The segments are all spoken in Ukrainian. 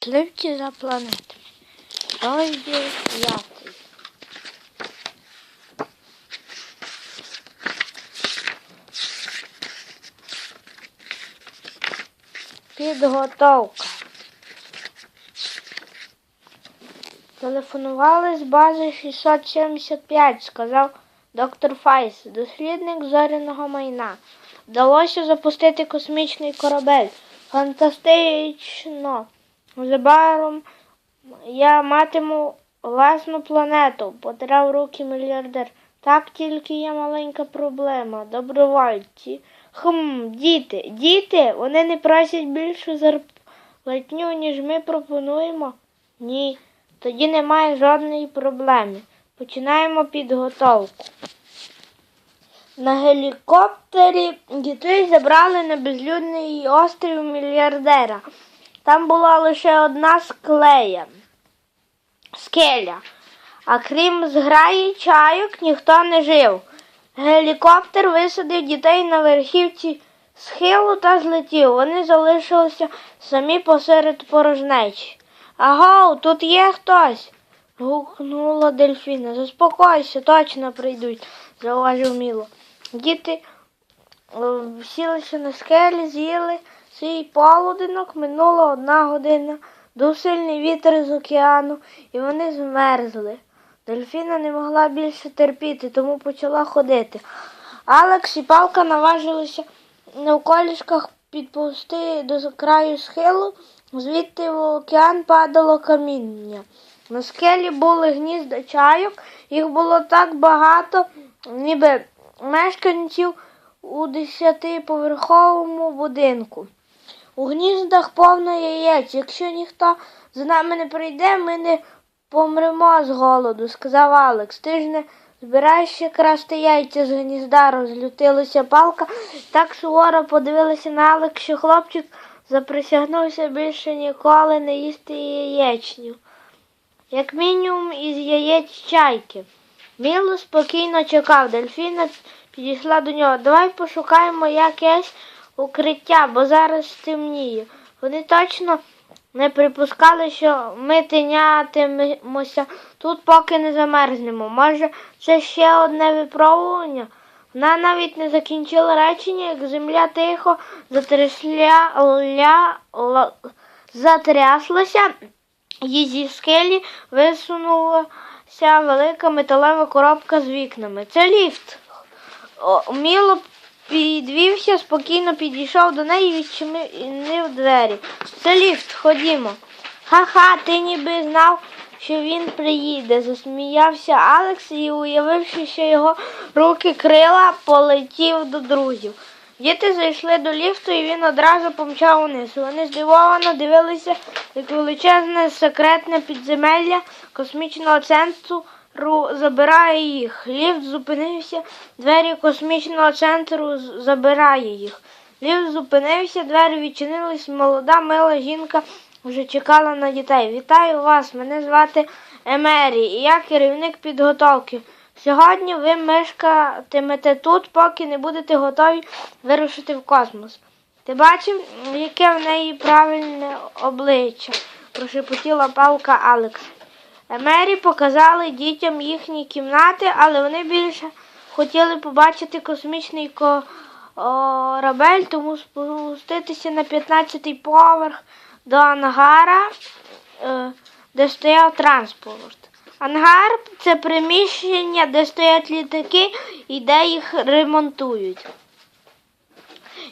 Пливті за планетами. Розділ п'ятий. Підготовка. Телефонували з бази 675, сказав доктор Файс, дослідник зоряного майна. Вдалося запустити космічний корабель. Фантастично. Незабаром я матиму власну планету, потирав руки мільярдер. Так тільки є маленька проблема. Добровольці. Хм, діти, діти, вони не просять більшу зарплатню, ніж ми пропонуємо. Ні, тоді немає жодної проблеми. Починаємо підготовку. На гелікоптері дітей забрали на безлюдний острів мільярдера. Там була лише одна склея, скеля, а крім зграї чайок ніхто не жив. Гелікоптер висадив дітей на верхівці схилу та злетів. Вони залишилися самі посеред порожнечі. Агов, тут є хтось. гукнула дельфіна. Заспокойся, точно прийдуть, зауважив Міло. Діти е, сілися на скелі, з'їли свій полуденок, минула одна година, дув сильний вітер з океану, і вони змерзли. Дельфіна не могла більше терпіти, тому почала ходити. Алекс і палка наважилися навколішках підповзти до краю схилу, звідти в океан падало каміння. На скелі були гнізда чайок, їх було так багато, ніби мешканців у десятиповерховому будинку. У гніздах повно яєць. Якщо ніхто за нами не прийде, ми не помремо з голоду, сказав Алекс. Ти ж не збираєшся красти яйця з гнізда, розлютилася палка. Так суворо подивилася на Алекс, що хлопчик заприсягнувся більше ніколи не їсти яєчню. Як мінімум із яєць чайки. Міло спокійно чекав. Дельфіна підійшла до нього. Давай пошукаємо якесь укриття, бо зараз темніє. Вони точно не припускали, що ми тинятимемося тут, поки не замерзнемо. Може, це ще одне випробування? Вона навіть не закінчила речення, як земля тихо затрясля, ля, затряслася, і зі скелі висунулася велика металева коробка з вікнами. Це ліфт. Міло підвівся, спокійно підійшов до неї і відчинив двері. Це ліфт, ходімо. Ха-ха, ти ніби знав, що він приїде, засміявся Алекс і, уявивши, що його руки крила, полетів до друзів. Діти зайшли до ліфту, і він одразу помчав униз. Вони здивовано дивилися, як величезне секретне підземелля космічного центру забирає їх. Ліфт зупинився, двері космічного центру забирає їх. Ліфт зупинився, двері відчинились, молода мила жінка вже чекала на дітей. Вітаю вас, мене звати Емері, і я керівник підготовки. Сьогодні ви мешкатимете тут, поки не будете готові вирушити в космос. Ти бачив, яке в неї правильне обличчя? прошепотіла палка Алекс. Мері показали дітям їхні кімнати, але вони більше хотіли побачити космічний корабель, тому спуститися на 15-й поверх до ангара, е, де стояв транспорт. Ангар це приміщення, де стоять літаки і де їх ремонтують.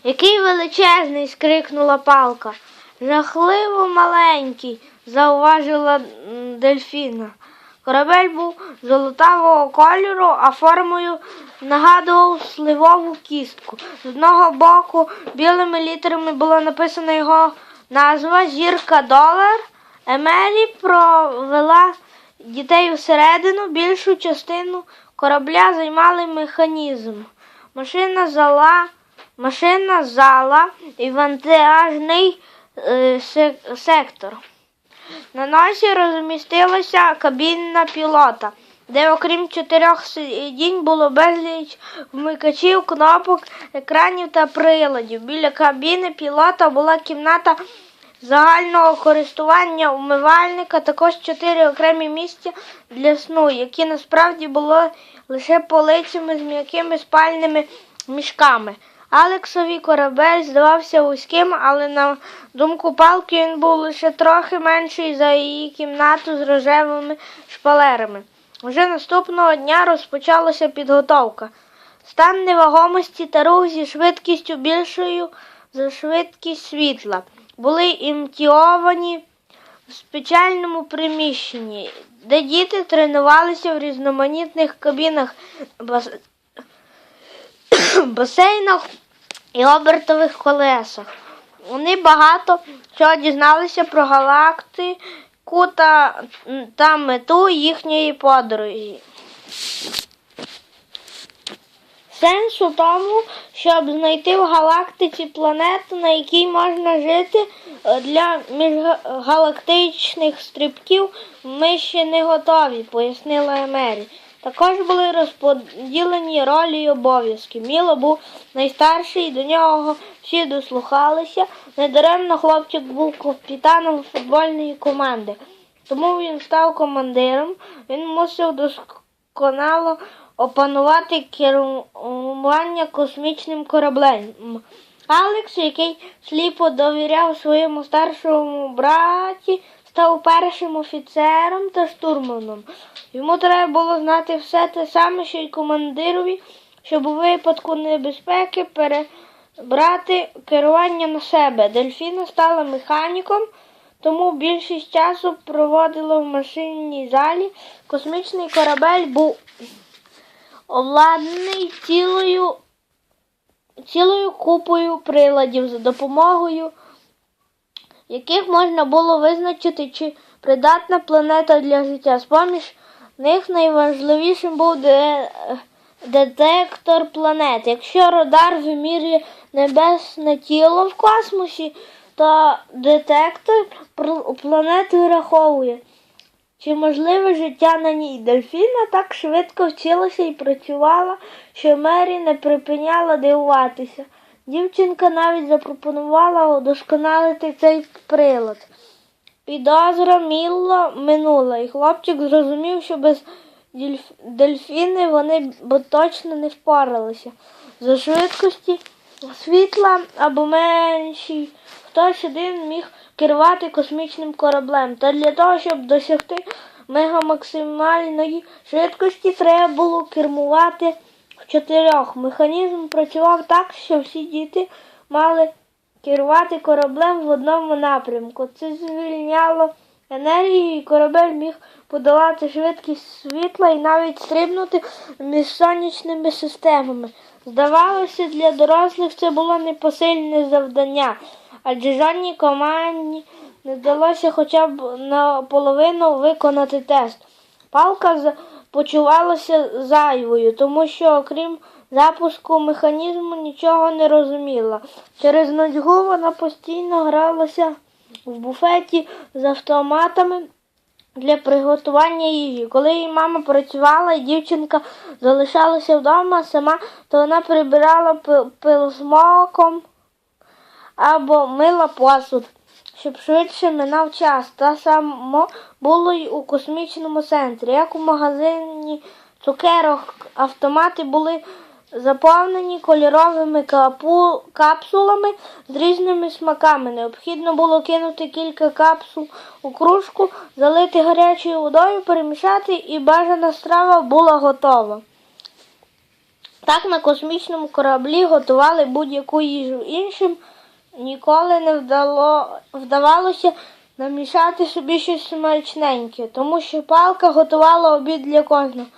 Який величезний, скрикнула палка. Жахливо маленький, зауважила дельфіна. Корабель був золотавого кольору, а формою нагадував сливову кістку. З одного боку білими літерами було написано його назва Зірка Долар. Емері провела дітей всередину, більшу частину корабля займали механізм. Машина зала, машина зала і вантажний е, сектор. На носі розмістилася кабіна пілота, де, окрім чотирьох сидінь, було безліч вмикачів, кнопок, екранів та приладів. Біля кабіни пілота була кімната загального користування умивальника, також чотири окремі місця для сну, які насправді були лише полицями з м'якими спальними мішками. Алексові корабель здавався вузьким, але на думку палки він був лише трохи менший за її кімнату з рожевими шпалерами. Вже наступного дня розпочалася підготовка. Стан невагомості та рух зі швидкістю більшою за швидкість світла були імітовані в спеціальному приміщенні, де діти тренувалися в різноманітних кабінах. Басейнах і обертових колесах. Вони багато чого дізналися про галактику та, та мету їхньої подорожі. Сенс у тому, щоб знайти в галактиці планету, на якій можна жити е, для міжгалактичних стрибків, ми ще не готові, пояснила Емері. Також були розподілені ролі й обов'язки. Міло був найстарший, до нього всі дослухалися. Недаремно хлопчик був капітаном футбольної команди. Тому він став командиром. Він мусив досконало опанувати керування космічним кораблем. Алекс, який сліпо довіряв своєму старшому браті, став першим офіцером та штурманом. Йому треба було знати все те саме, що й командирові, щоб у випадку небезпеки перебрати керування на себе. Дельфіна стала механіком, тому більшість часу проводила в машинній залі. Космічний корабель був обладнаний цілою, цілою купою приладів, за допомогою яких можна було визначити, чи придатна планета для життя. З-поміж них найважливішим був детектор планет. Якщо радар вимірює небесне тіло в космосі, то детектор планет вираховує. Чи можливе життя на ній? Дельфіна так швидко вчилася і працювала, що Мері не припиняла дивуватися. Дівчинка навіть запропонувала удосконалити цей прилад. Підозра Мілла минула, і хлопчик зрозумів, що без дельфіни вони б точно не впоралися. За швидкості світла або меншій хтось один міг керувати космічним кораблем. Та для того, щоб досягти мегамаксимальної швидкості, треба було кермувати чотирьох. Механізм працював так, що всі діти мали керувати кораблем в одному напрямку. Це звільняло енергію, і корабель міг подолати швидкість світла і навіть стрибнути між сонячними системами. Здавалося, для дорослих це було непосильне завдання, адже жодній команді не вдалося хоча б наполовину виконати тест. Палка почувалася зайвою, тому що, окрім запуску механізму, нічого не розуміла. Через нудьгу вона постійно гралася в буфеті з автоматами для приготування їжі. Коли її мама працювала і дівчинка залишалася вдома сама, то вона прибирала пи- пилосмоком або мила посуд, щоб швидше минав час. Та само було й у космічному центрі. Як у магазині цукерок автомати були заповнені кольоровими капу- капсулами з різними смаками. Необхідно було кинути кілька капсул у кружку, залити гарячою водою, перемішати, і бажана страва була готова. Так на космічному кораблі готували будь-яку їжу. Іншим ніколи не вдало, вдавалося намішати собі щось смачненьке, тому що палка готувала обід для кожного.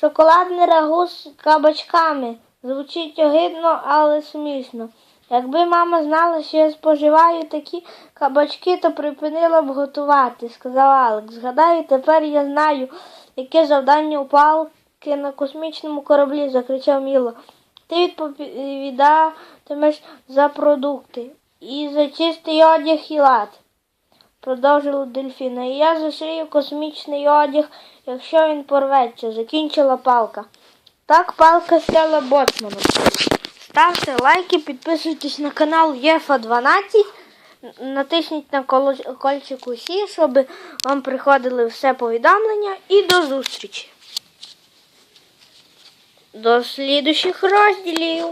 Шоколадне рагу з кабачками. Звучить огидно, але смішно. Якби мама знала, що я споживаю такі кабачки, то припинила б готувати, сказав Алекс. Згадаю, тепер я знаю, яке завдання у палки на космічному кораблі, закричав Міло. Ти відповідатимеш за продукти і за чистий одяг і лад, продовжила дельфіна. І я зашию космічний одяг, якщо він порветься, закінчила палка. Так палка стала боцманом. Ставте лайки, підписуйтесь на канал ЄФА 12. натисніть на коло- кольчик усі, щоб вам приходили все повідомлення. І до зустрічі. До слідучих розділів.